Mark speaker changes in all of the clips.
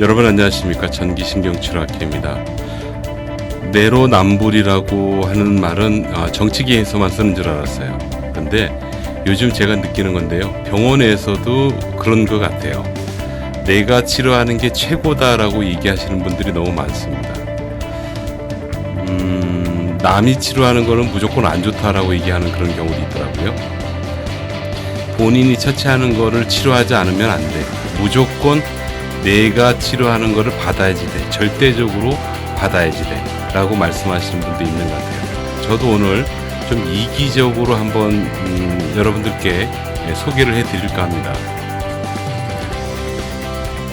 Speaker 1: 여러분 안녕하십니까 전기신경치료학회입니다. 내로남불이라고 하는 말은 아, 정치계에서만 쓰는 줄 알았어요. 근데 요즘 제가 느끼는 건데요. 병원에서도 그런 것 같아요. 내가 치료하는 게 최고다라고 얘기하시는 분들이 너무 많습니다. 음, 남이 치료하는 거는 무조건 안 좋다라고 얘기하는 그런 경우도 있더라고요. 본인이 처치하는 거를 치료하지 않으면 안 돼. 무조건 내가 치료하는 거를 받아야지 돼. 절대적으로 받아야지 돼. 라고 말씀하시는 분도 있는 것 같아요. 저도 오늘 좀 이기적으로 한번 음, 여러분들께 예, 소개를 해 드릴까 합니다.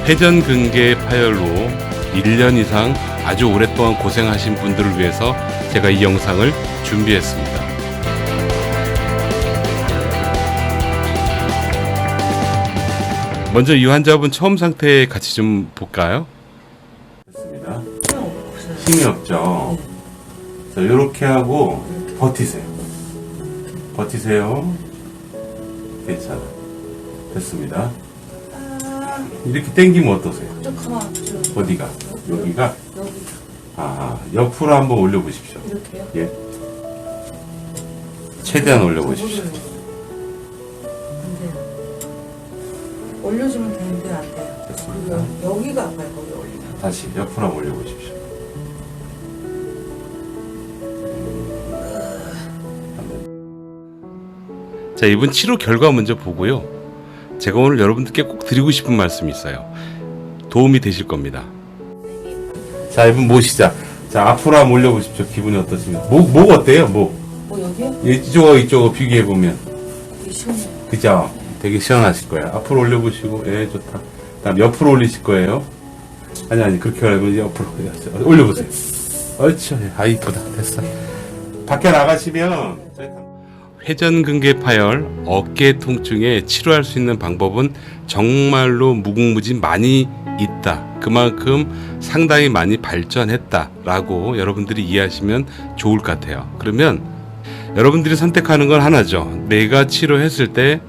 Speaker 1: 회전근개 파열로 1년 이상 아주 오랫동안 고생하신 분들을 위해서 제가 이 영상을 준비했습니다. 먼저 이 환자분 처음 상태 같이 좀 볼까요? 됐습니다. 힘이 없죠. 자, 이렇게 하고 버티세요. 버티세요. 괜찮아. 됐습니다. 이렇게 당기면 어떠세요?
Speaker 2: 뾰족하나 아프죠?
Speaker 1: 어디가? 여기가?
Speaker 2: 여기
Speaker 1: 아, 옆으로 한번 올려보십시오.
Speaker 2: 이렇게요?
Speaker 1: 예. 최대한 올려보십시오.
Speaker 2: 올려주면 되는데 안 돼요.
Speaker 1: 됐습니다.
Speaker 2: 그리고 여기가 아파요. 거기 올리면.
Speaker 1: 다시 옆으로 한번 올려보십시오. 자, 이번 치료 결과 먼저 보고요. 제가 오늘 여러분들께 꼭 드리고 싶은 말씀이 있어요. 도움이 되실 겁니다. 자, 이분 모시자. 자, 앞으로 한번 올려보십시오. 기분이 어떠십니까? 목, 목 어때요? 목.
Speaker 2: 뭐 여기요?
Speaker 1: 이쪽하고 이쪽하고 비교해보면.
Speaker 2: 여기 시원해요.
Speaker 1: 그죠? 되게 시원하실 거예요. 앞으로 올려보시고, 예, 좋다. 다음 옆으로 올리실 거예요. 아니, 아니, 그렇게 하고 이제 옆으로 올렸어요. 올려보세요. 옳죠. 아, 이쁘다. 됐어. 밖에 나가시면, 회전근개 파열, 어깨 통증에 치료할 수 있는 방법은 정말로 무궁무진 많이 있다. 그만큼 상당히 많이 발전했다라고 여러분들이 이해하시면 좋을 것 같아요. 그러면 여러분들이 선택하는 건 하나죠. 내가 치료했을 때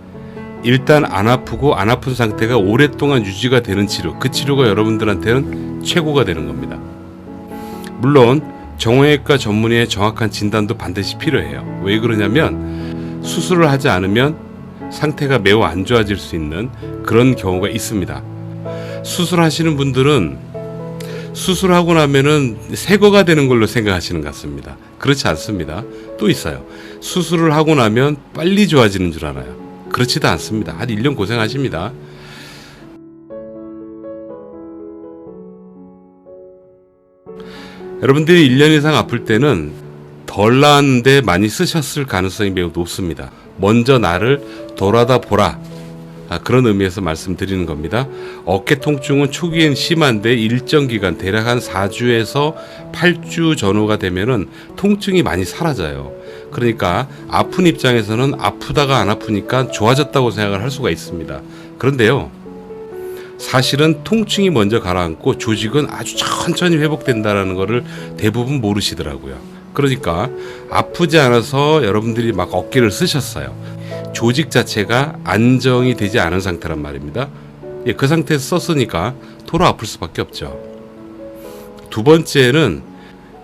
Speaker 1: 일단 안 아프고 안 아픈 상태가 오랫동안 유지가 되는 치료. 그 치료가 여러분들한테는 최고가 되는 겁니다. 물론 정형외과 전문의의 정확한 진단도 반드시 필요해요. 왜 그러냐면 수술을 하지 않으면 상태가 매우 안 좋아질 수 있는 그런 경우가 있습니다. 수술하시는 분들은 수술하고 나면은 새거가 되는 걸로 생각하시는 것 같습니다. 그렇지 않습니다. 또 있어요. 수술을 하고 나면 빨리 좋아지는 줄 알아요. 그렇지도 않습니다. 한 1년 고생하십니다. 여러분들이 1년 이상 아플 때는 덜 나았는데 많이 쓰셨을 가능성이 매우 높습니다. 먼저 나를 돌아다 보라. 아, 그런 의미에서 말씀드리는 겁니다. 어깨 통증은 초기엔 심한데 일정 기간 대략 한 4주에서 8주 전후가 되면은 통증이 많이 사라져요. 그러니까 아픈 입장에서는 아프다가 안 아프니까 좋아졌다고 생각을 할 수가 있습니다. 그런데요. 사실은 통증이 먼저 가라앉고 조직은 아주 천천히 회복된다라는 것을 대부분 모르시더라고요. 그러니까 아프지 않아서 여러분들이 막 어깨를 쓰셨어요. 조직 자체가 안정이 되지 않은 상태란 말입니다. 예, 그 상태에서 썼으니까 토로 아플 수밖에 없죠. 두 번째는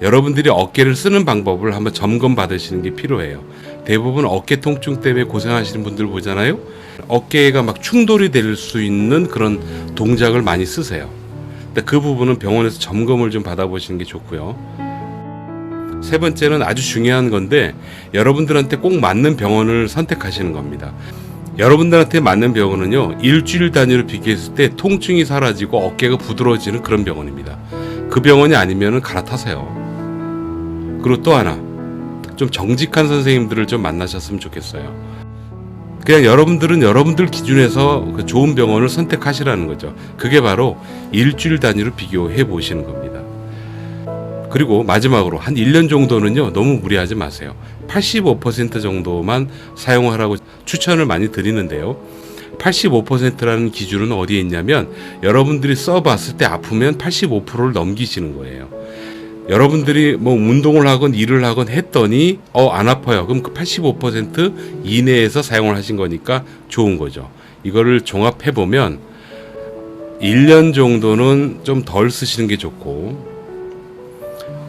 Speaker 1: 여러분들이 어깨를 쓰는 방법을 한번 점검 받으시는 게 필요해요. 대부분 어깨 통증 때문에 고생하시는 분들 보잖아요. 어깨가 막 충돌이 될 수 있는 그런 동작을 많이 쓰세요. 근데 그 부분은 병원에서 점검을 좀 받아보시는 게 좋고요. 세 번째는 아주 중요한 건데 여러분들한테 꼭 맞는 병원을 선택하시는 겁니다. 여러분들한테 맞는 병원은요 일주일 단위로 비교했을 때 통증이 사라지고 어깨가 부드러워지는 그런 병원입니다. 그 병원이 아니면은 갈아타세요. 그리고 또 하나 좀 정직한 선생님들을 좀 만나셨으면 좋겠어요. 그냥 여러분들은 여러분들 기준에서 그 좋은 병원을 선택하시라는 거죠. 그게 바로 일주일 단위로 비교해 보시는 겁니다. 그리고 마지막으로 한 1년 정도는요, 너무 무리하지 마세요. 85% 정도만 사용하라고 추천을 많이 드리는데요. 85%라는 기준은 어디에 있냐면 여러분들이 써봤을 때 아프면 85%를 넘기시는 거예요. 여러분들이 뭐 운동을 하건 일을 하건 했더니 어 안 아파요. 그럼 그 85% 이내에서 사용을 하신 거니까 좋은 거죠. 이거를 종합해 보면 1년 정도는 좀 덜 쓰시는 게 좋고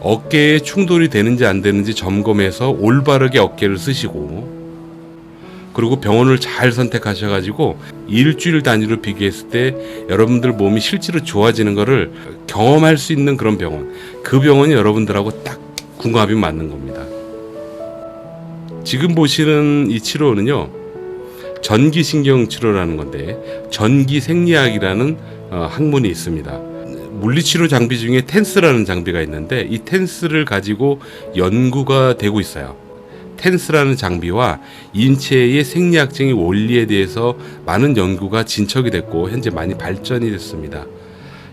Speaker 1: 어깨에 충돌이 되는지 안 되는지 점검해서 올바르게 어깨를 쓰시고 그리고 병원을 잘 선택하셔가지고 일주일 단위로 비교했을 때 여러분들 몸이 실제로 좋아지는 거를 경험할 수 있는 그런 병원 그 병원이 여러분들하고 딱 궁합이 맞는 겁니다. 지금 보시는 이 치료는요 전기신경 치료라는 건데 전기생리학이라는 어, 학문이 있습니다. 물리치료 장비 중에 텐스라는 장비가 있는데 이 텐스를 가지고 연구가 되고 있어요. 텐스라는 장비와 인체의 생리학적인 원리에 대해서 많은 연구가 진척이 됐고 현재 많이 발전이 됐습니다.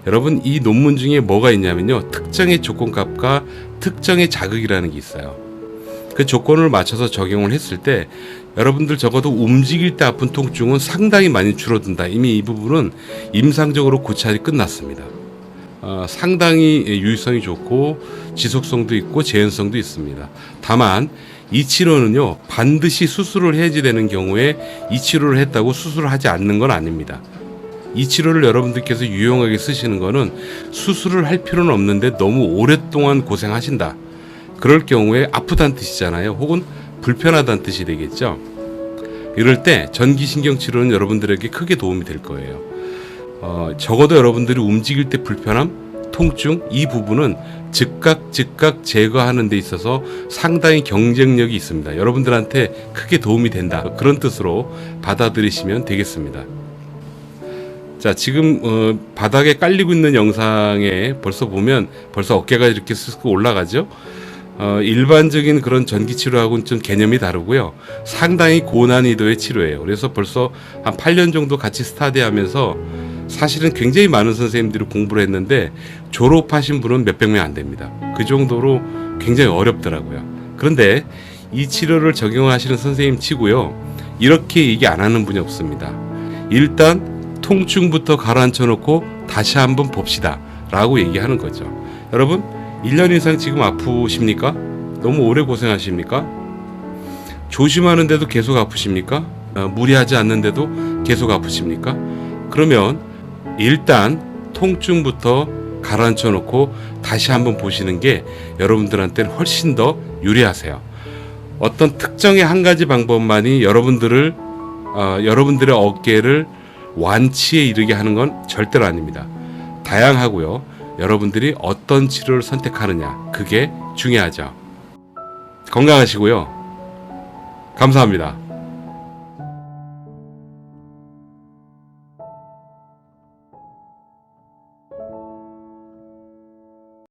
Speaker 1: 여러분 이 논문 중에 뭐가 있냐면요 특정의 조건값과 특정의 자극이라는 게 있어요. 그 조건을 맞춰서 적용을 했을 때 여러분들 적어도 움직일 때 아픈 통증은 상당히 많이 줄어든다. 이미 이 부분은 임상적으로 고찰이 끝났습니다. 어, 상당히 유의성이 좋고 지속성도 있고 재현성도 있습니다. 다만 이 치료는요 반드시 수술을 해야지 되는 경우에 이 치료를 했다고 수술을 하지 않는 건 아닙니다. 이 치료를 여러분들께서 유용하게 쓰시는 거는 수술을 할 필요는 없는데 너무 오랫동안 고생하신다. 그럴 경우에 아프다는 뜻이잖아요. 혹은 불편하다는 뜻이 되겠죠. 이럴 때 전기신경 치료는 여러분들에게 크게 도움이 될 거예요. 어, 적어도 여러분들이 움직일 때 불편함, 통증 이 부분은 즉각 즉각 제거하는 데 있어서 상당히 경쟁력이 있습니다. 여러분들한테 크게 도움이 된다. 그런 뜻으로 받아들이시면 되겠습니다. 자, 지금 어, 바닥에 깔리고 있는 영상에 벌써 보면 벌써 어깨가 이렇게 쓱 올라가죠. 어, 일반적인 그런 전기 치료하고는 좀 개념이 다르고요. 상당히 고난이도의 치료예요. 그래서 벌써 한 8년 정도 같이 스타디하면서 사실은 굉장히 많은 선생님들이 공부를 했는데 졸업하신 분은 몇백 명 안 됩니다. 그 정도로 굉장히 어렵더라고요. 그런데 이 치료를 적용하시는 선생님 치고요. 이렇게 얘기 안 하는 분이 없습니다. 일단 통증부터 가라앉혀 놓고 다시 한번 봅시다. 라고 얘기하는 거죠. 여러분, 1년 이상 지금 아프십니까? 너무 오래 고생하십니까? 조심하는데도 계속 아프십니까? 어, 무리하지 않는데도 계속 아프십니까? 그러면 일단 통증부터 가라앉혀 놓고 다시 한번 보시는 게 여러분들한테는 훨씬 더 유리하세요. 어떤 특정의 한 가지 방법만이 여러분들을 어, 여러분들의 어깨를 완치에 이르게 하는 건 절대로 아닙니다. 다양하고요. 여러분들이 어떤 치료를 선택하느냐 그게 중요하죠. 건강하시고요. 감사합니다.